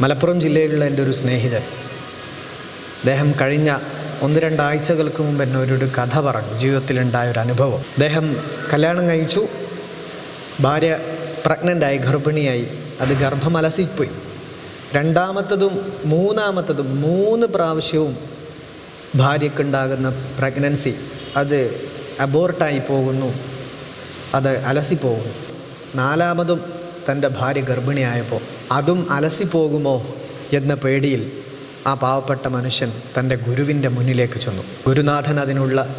മലപ്പുറം ജില്ലയിലുള്ള എന്റെ ഒരു സ്നേഹിതൻ. അദ്ദേഹം കഴിഞ്ഞ ഒന്ന് രണ്ടാഴ്ചകൾക്ക് മുമ്പ് എന്നെ ഒരു കഥ പറഞ്ഞു. ജീവിതത്തിലുണ്ടായ ഒരു അനുഭവം. അദ്ദേഹം കല്യാണം കഴിച്ചു. ഭാര്യ പ്രഗ്നന്റായി ഗർഭിണിയായി. അത് ഗർഭം അലസിപ്പോയി രണ്ടാമത്തതും മൂന്നാമത്തതും മൂന്ന് പ്രാവശ്യവും ഭാര്യക്കുണ്ടാകുന്ന പ്രഗ്നൻസി അത് അബോർട്ടായി പോകുന്നു. അത് അലസിപ്പോകുന്നു. നാലാമതും തന്റെ ഭാര്യ ഗർഭിണിയായപ്പോൾ അതും അലസിപ്പോകുമോ എന്ന പേടിയിൽ ആ പാവപ്പെട്ട മനുഷ്യൻ തന്റെ ഗുരുവിന്റെ മുന്നിലേക്ക് ചെന്നു. ഗുരുനാഥൻ അതിനുള്ള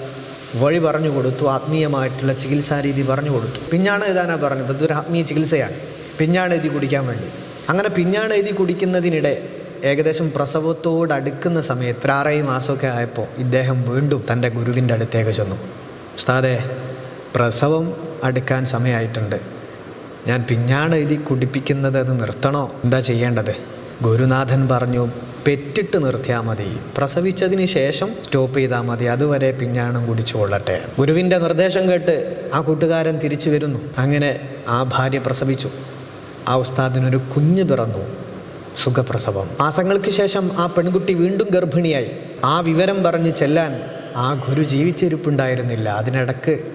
വഴി പറഞ്ഞു കൊടുത്തു ആത്മീയമായിട്ടുള്ള ചികിത്സാരീതി പറഞ്ഞു കൊടുത്തു. പിഞ്ഞാണ് എഴുതാനാണ് പറഞ്ഞത് അതൊരു ആത്മീയ ചികിത്സയാണ്. പിഞ്ഞാണ് എഴുതി കുടിക്കാൻ വേണ്ടി. അങ്ങനെ പിഞ്ഞാണ് എഴുതി കുടിക്കുന്നതിനിടെ ഏകദേശം പ്രസവത്തോട് അടുക്കുന്ന സമയത്ത് ആറേഴ് മാസമൊക്കെ ആയപ്പോൾ ഇദ്ദേഹം വീണ്ടും തന്റെ ഗുരുവിന്റെ അടുത്തേക്ക് ചെന്നു. ഉസ്താദേ പ്രസവം അടുക്കാൻ സമയമായിട്ടുണ്ട്. ഞാൻ പിഞ്ഞാണ് എഴുതി കുടിപ്പിക്കുന്നത് അത് നിർത്തണോ? എന്താ ചെയ്യേണ്ടത്? ഗുരുനാഥൻ പറഞ്ഞു പെറ്റിട്ട് നിർത്തിയാൽ മതി. പ്രസവിച്ചതിന് ശേഷം സ്റ്റോപ്പ് ചെയ്താൽ മതി. അതുവരെ പിഞ്ഞാണം കുടിച്ചുകൊള്ളട്ടെ ഗുരുവിന്റെ നിർദ്ദേശം കേട്ട് ആ കൂട്ടുകാരൻ തിരിച്ചു വരുന്നു. അങ്ങനെ ആ ഭാര്യ പ്രസവിച്ചു. ആ ഉസ്താദിനൊരു കുഞ്ഞ് പിറന്നു. സുഖപ്രസവം. മാസങ്ങൾക്ക് ശേഷം ആ പെൺകുട്ടി വീണ്ടും ഗർഭിണിയായി. ആ വിവരം പറഞ്ഞ് ചെല്ലാൻ ആ ഗുരു ജീവിച്ചിരിപ്പുണ്ടായിരുന്നില്ല. അതിനിടക്ക്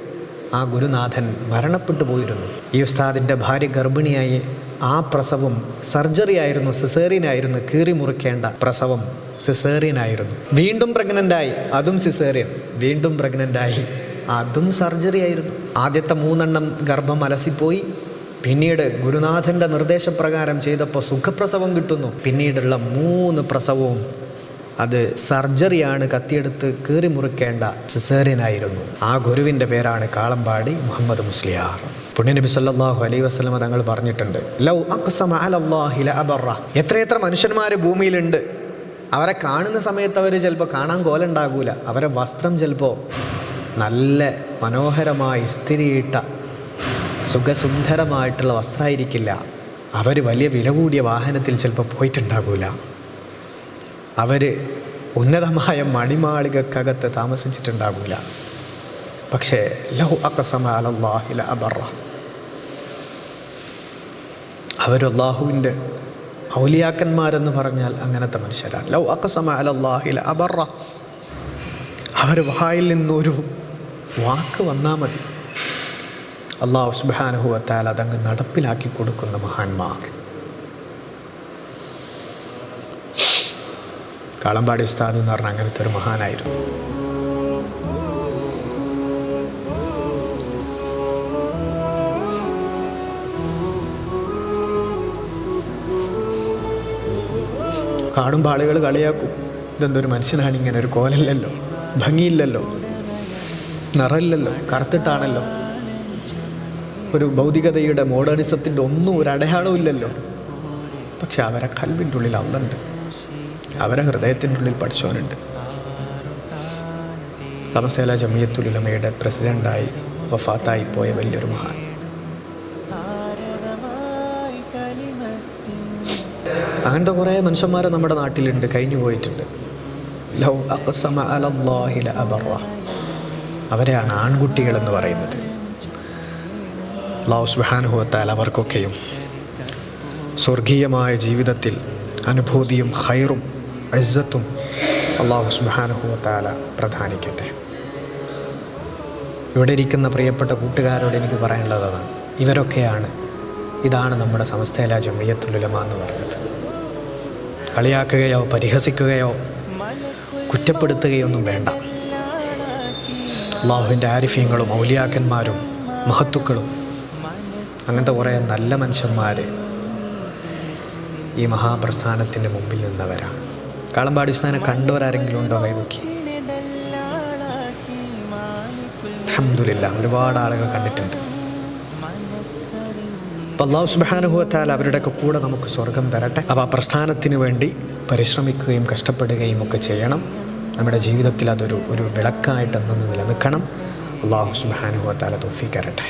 ആ ഗുരുനാഥൻ മരണപ്പെട്ടു പോയിരുന്നു. ഈ ഉസ്താദിന്റെ ഭാര്യ ഗർഭിണിയായി ആ പ്രസവം സർജറി ആയിരുന്നു സിസേറിയനായിരുന്നു കീറി മുറിക്കേണ്ട പ്രസവം സിസേറിയനായിരുന്നു വീണ്ടും പ്രഗ്നന്റായി അതും സിസേറിയൻ വീണ്ടും പ്രഗ്നന്റായി അതും സർജറി ആയിരുന്നു. ആദ്യത്തെ മൂന്നെണ്ണം ഗർഭം അലസിപ്പോയി പിന്നീട് ഗുരുനാഥന്റെ നിർദ്ദേശപ്രകാരം ചെയ്തപ്പോൾ സുഖപ്രസവം കിട്ടുന്നു. പിന്നീടുള്ള മൂന്ന് പ്രസവവും അത് സർജറിയാണ് കത്തിയെടുത്ത് കീറി മുറിക്കേണ്ട സിസേറിയനായിരുന്നു. ആ ഗുരുവിന്റെ പേരാണ് കാളമ്പാടി മുഹമ്മദ് മുസ്ലിയാർ. പുണ്യനബി സല്ലല്ലാഹു അലൈഹി വസ്ലമ തങ്ങൾ പറഞ്ഞിട്ടുണ്ട് ലൗ എത്രയെത്ര മനുഷ്യന്മാർ ഭൂമിയിലുണ്ട്. അവരെ കാണുന്ന സമയത്ത് അവർ ചിലപ്പോൾ കാണാൻ കോലുണ്ടാകൂല. അവരെ വസ്ത്രം ചിലപ്പോൾ നല്ല മനോഹരമായി സ്ഥിരിയിട്ട സുഖസുന്ദരമായിട്ടുള്ള വസ്ത്രമായിരിക്കില്ല അവർ വലിയ വില കൂടിയ വാഹനത്തിൽ ചിലപ്പോൾ പോയിട്ടുണ്ടാകൂല. അവർ ഉന്നതമായ മണിമാളികക്കകത്ത് താമസിച്ചിട്ടുണ്ടാകില്ല പക്ഷേ ലഹു അക്കസമ അബറ അവരല്ലാഹുവിന്റെ ഔലിയാക്കന്മാരെന്ന് പറഞ്ഞാൽ അങ്ങനത്തെ മനുഷ്യരാണ്. ലൗ അക്കസമ അബറ അവർ വായിൽ നിന്നൊരു വാക്ക് വന്നാൽ മതി. അള്ളാഹു സുബാനുഹുവത്താൽ അതങ്ങ് നടപ്പിലാക്കി കൊടുക്കുന്ന മഹാന്മാർ. കാളമ്പാടി ഉസ്താദ് എന്ന് പറഞ്ഞാൽ അങ്ങനത്തെ ഒരു മഹാനായിരുന്നു. കാണുമ്പോൾ ആളുകൾ കളിയാക്കും. ഇതെന്തൊരു മനുഷ്യനാണ് ഇങ്ങനെ? ഒരു കോലല്ലല്ലോ. ഭംഗിയില്ലല്ലോ. നിറമില്ലല്ലോ കറുത്തിട്ടാണല്ലോ. ഒരു ഭൗതികതയുടെ മോഡേണിസത്തിന്റെ ഒന്നും ഒരു അടയാളവും ഇല്ലല്ലോ. പക്ഷെ അവരെ കൽവിന്റെ ഉള്ളിൽ അന്നുണ്ട്. അവരെ ഹൃദയത്തിന്റെ ഉള്ളിൽ പഠിച്ചവനുണ്ട്. തമസേല ജമിയത്തുലുലമയുടെ പ്രസിഡന്റായി വഫാത്തായി പോയ വലിയൊരു മഹാൻ. അങ്ങനത്തെ കുറേ മനുഷ്യന്മാരെ നമ്മുടെ നാട്ടിലുണ്ട് കഴിഞ്ഞു പോയിട്ടുണ്ട്. ലൗ അഖസമ അലല്ലാഹില അബറ അവരെയാണ് ആൺകുട്ടികൾ എന്ന് പറയുന്നത് ലൗ സുഹാനുഹത്താൽ അവർക്കൊക്കെയും സ്വർഗീയമായ ജീവിതത്തിൽ അനുഭൂതിയും ഖൈറും ഇസ്സത്തും അള്ളാഹു സുബാനുഭവത്താല പ്രധാനിക്കട്ടെ. ഇവിടെ ഇരിക്കുന്ന പ്രിയപ്പെട്ട കൂട്ടുകാരോട് എനിക്ക് പറയാനുള്ളത് അതാണ്. ഇവരൊക്കെയാണ് ഇതാണ് നമ്മുടെ സമസ്തയില ജമിയത്തുലുലമ എന്ന് പറഞ്ഞത്. കളിയാക്കുകയോ പരിഹസിക്കുകയോ കുറ്റപ്പെടുത്തുകയോ ഒന്നും വേണ്ട. അള്ളാഹുവിന്റെ ആരിഫ്യങ്ങളും ഔലിയാക്കന്മാരും മഹത്തുക്കളും അങ്ങനത്തെ കുറേ നല്ല മനുഷ്യന്മാർ ഈ മഹാപ്രസ്ഥാനത്തിന്റെ മുമ്പിൽ നിന്നവരാണ്. കാളമ്പാടി സ്ഥാനം കണ്ടവരാരെങ്കിലും ഉണ്ടോ? കൈവക്കി അഹമ്മദില്ല ഒരുപാട് ആളുകൾ കണ്ടിട്ടുണ്ട്. അള്ളാഹു സുബാനുഭവത്താൽ അവരുടെയൊക്കെ കൂടെ നമുക്ക് സ്വർഗം തരട്ടെ. അപ്പോൾ ആ പ്രസ്ഥാനത്തിന് വേണ്ടി പരിശ്രമിക്കുകയും കഷ്ടപ്പെടുകയും ഒക്കെ ചെയ്യണം. നമ്മുടെ ജീവിതത്തിൽ അതൊരു ഒരു വിളക്കായിട്ടെന്നു നിലനിൽക്കണം അള്ളാഹു സുബാനുഭവത്താല തോഫിക്കരട്ടെ